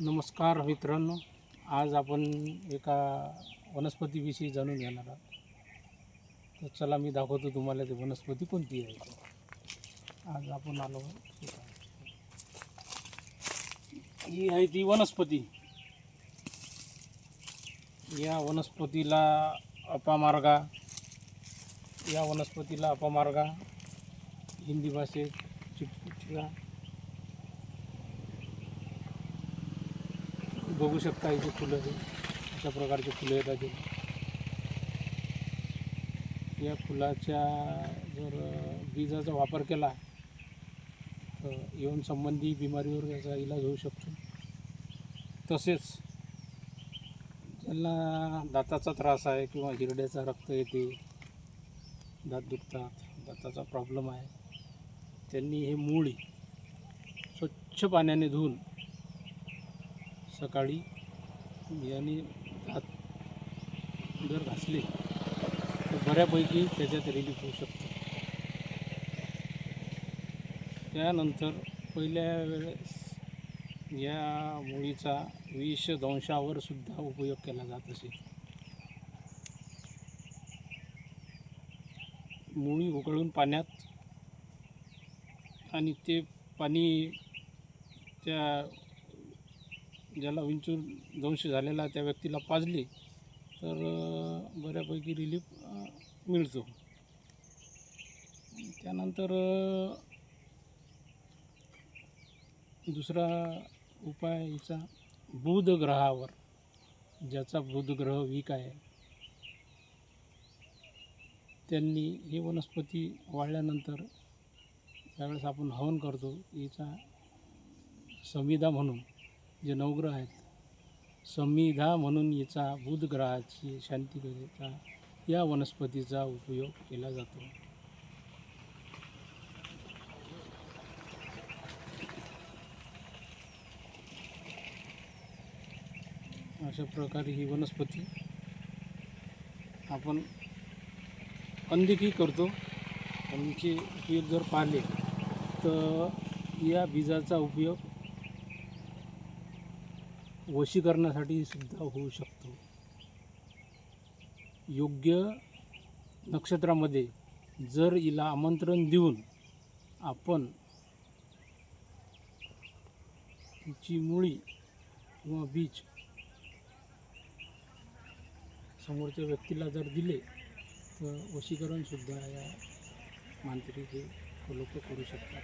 नमस्कार मित्रांनो आज आपण एका वनस्पतीविषयी जाणून घेणार आहोत. तर चला मी दाखवतो तुम्हाला ती वनस्पती कोणती आहे. आज आपण आलो ही आहे ती वनस्पती. या वनस्पतीला अपामार्गा या वनस्पतीला अपामार्गा हिंदी भाषेत चिपचिया बघू शकता इथे फुलं हे अशा प्रकारचे फुलं येतात या फुलाच्या जर बीजाचा वापर केला तर येऊन संबंधी बिमारीवर याचा इलाज होऊ शकतो. तसेच ज्यांना दाताचा त्रास आहे किंवा हिरड्याचा रक्त येते दात दुखतात दाताचा प्रॉब्लेम आहे त्यांनी हे मूळ स्वच्छ पाण्याने धुवून सकाळी याने हात जर घासले तर बऱ्यापैकी त्याच्यात रिलीफ होऊ शकतो. त्यानंतर पहिल्या वेळेस या मुळीचा विष दंशावर सुद्धा उपयोग केला जात असे. मुळी उकळून पाण्यात आणि ते पाणी त्या ज्याला विंचून दंश झालेला त्या व्यक्तीला पाजली तर बऱ्यापैकी रिलीफ मिळतो. त्यानंतर दुसरा उपाय हिचा बुध ग्रहावर ज्याचा बुध ग्रह वीक आहे त्यांनी ही वनस्पती वाळल्यानंतर त्यावेळेस आपण हवन करतो हिचा संविधा म्हणून जे नवग्रह आहेत संविधा म्हणून याचा बुधग्रहाची शांती या वनस्पतीचा उपयोग केला जातो. अशा प्रकारे ही वनस्पती आपण अनदेखी करतो. त्यांचे उपयोग जर पाहिले तर या बीजाचा उपयोग वशीकरणासाठी सुद्धा होऊ शकतो. योग्य नक्षत्रामध्ये जर हिला आमंत्रण देऊन आपण तिची मुळी किंवा बीज समोरच्या व्यक्तीला जर दिले तर वशीकरणसुद्धा या मांत्रिक उपलब्ध लोक करू शकतात.